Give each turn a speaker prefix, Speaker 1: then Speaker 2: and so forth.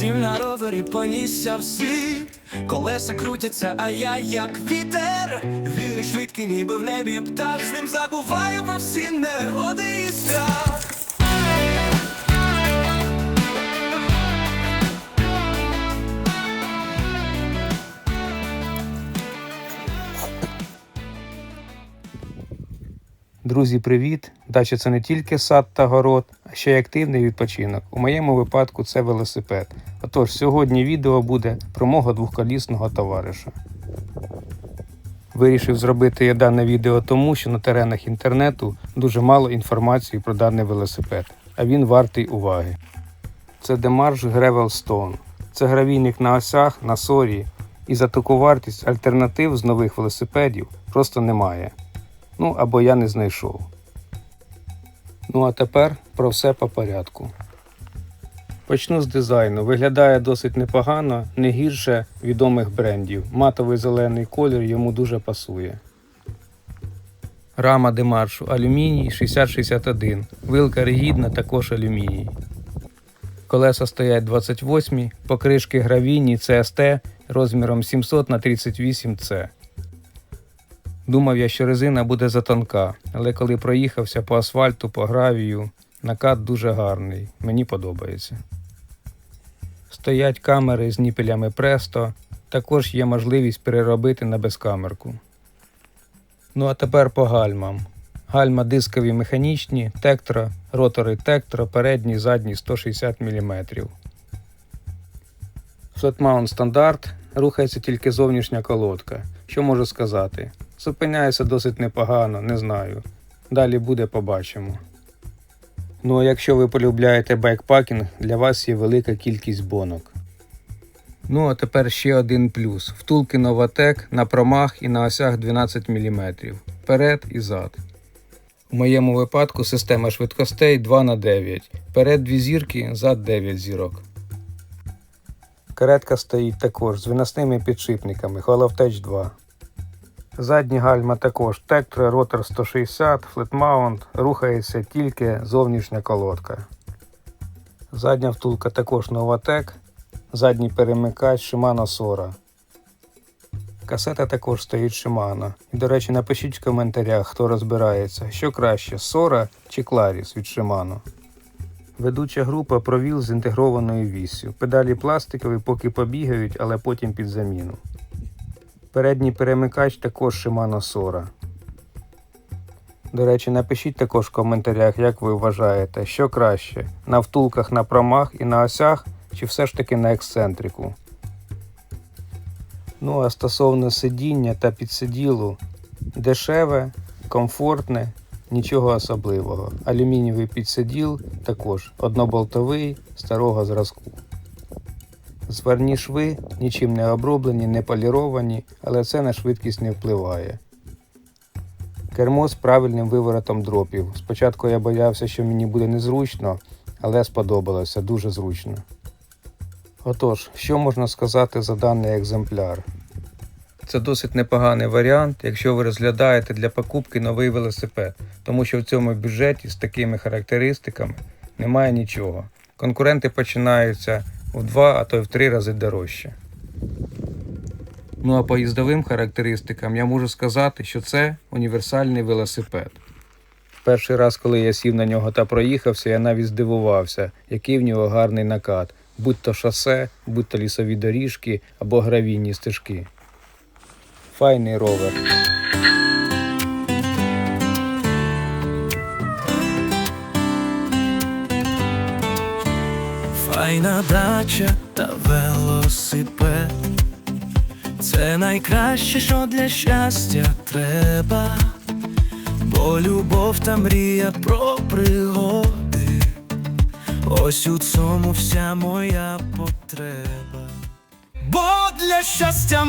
Speaker 1: Сів на ровері, понісся в світ. Колеса крутяться, а я як вітер. Віриш швидкий, ніби в небі птах. З ним забуваю про всі негоди і страх.
Speaker 2: Друзі, привіт! Дача це не тільки сад та город, а ще й активний відпочинок. У моєму випадку це велосипед. Отож, сьогодні відео буде про мого двохколісного товариша. Вирішив зробити я дане відео тому, що на теренах інтернету дуже мало інформації про даний велосипед, а він вартий уваги. Це Gravel Stone. Це гравійник на осях, на сорі, і за таку вартість альтернатив з нових велосипедів просто немає. Ну або я не знайшов. Ну а тепер про все по порядку. Почну з дизайну. Виглядає досить непогано, не гірше відомих брендів. Матовий зелений колір йому дуже пасує. Рама демаршу алюміній 6061. Вилка ригідна також алюміній. Колеса стоять 28, покришки гравійні CST розміром 700 на 38 c Думав я, що резина буде затонка, але коли проїхався по асфальту, по гравію, накат дуже гарний, мені подобається. Стоять камери з ніпелями Presto, також є можливість переробити на безкамерку. Ну а тепер по гальмам. Гальма дискові механічні, тектро, ротори тектро, передні, задні 160 мм. Flatmount стандарт, рухається тільки зовнішня колодка. Що можу сказати? Зупиняється досить непогано, не знаю. Далі буде, побачимо. Ну а якщо ви полюбляєте байкпакінг, для вас є велика кількість бонок. Ну а тепер ще один плюс. Втулки Novatec на промах і на осях 12 мм. Вперед і зад. У моєму випадку система швидкостей 2 на 9 Вперед 2 зірки, зад 9 зірок. Каретка стоїть також з виносними підшипниками Holoftetch 2. Задні гальма також Тектор, ротор 160, флетмаунт, рухається тільки зовнішня колодка. Задня втулка також Novatec, задній перемикач Shimano Sora. Касета також стоїть Shimano. І, до речі, напишіть в коментарях, хто розбирається, що краще Sora чи Claris від Shimano. Ведуча група провіл з інтегрованою віссю. Педалі пластикові поки побігають, але потім під заміну. Передній перемикач також Shimano Sora. До речі, напишіть також в коментарях, як ви вважаєте, що краще на втулках на промах і на осях, чи все ж таки на ексцентрику. Ну а стосовно сидіння та підсиділу, дешеве, комфортне, нічого особливого. Алюмінієвий підсиділ також одноболтовий старого зразку. Зварні шви нічим не оброблені, не поліровані, але це на швидкість не впливає. Кермо з правильним виворотом дропів. Спочатку я боявся, що мені буде незручно, але сподобалося дуже зручно. Отож, що можна сказати за даний екземпляр? Це досить непоганий варіант, якщо ви розглядаєте для покупки новий велосипед, тому що в цьому бюджеті з такими характеристиками немає нічого. Конкуренти починаються в два, а то й в три рази дорожче. Ну а по їздовим характеристикам я можу сказати, що це універсальний велосипед. Перший раз, коли я сів на нього та проїхався, я навіть здивувався, який в нього гарний накат, будь то шосе, будь то лісові доріжки або гравійні стежки. Файний ровер.
Speaker 1: Файна дача та велосипед Це найкраще, що для щастя треба, бо любов та мрія про пригоди. Ось у цьому вся моя потреба. Бо для щастя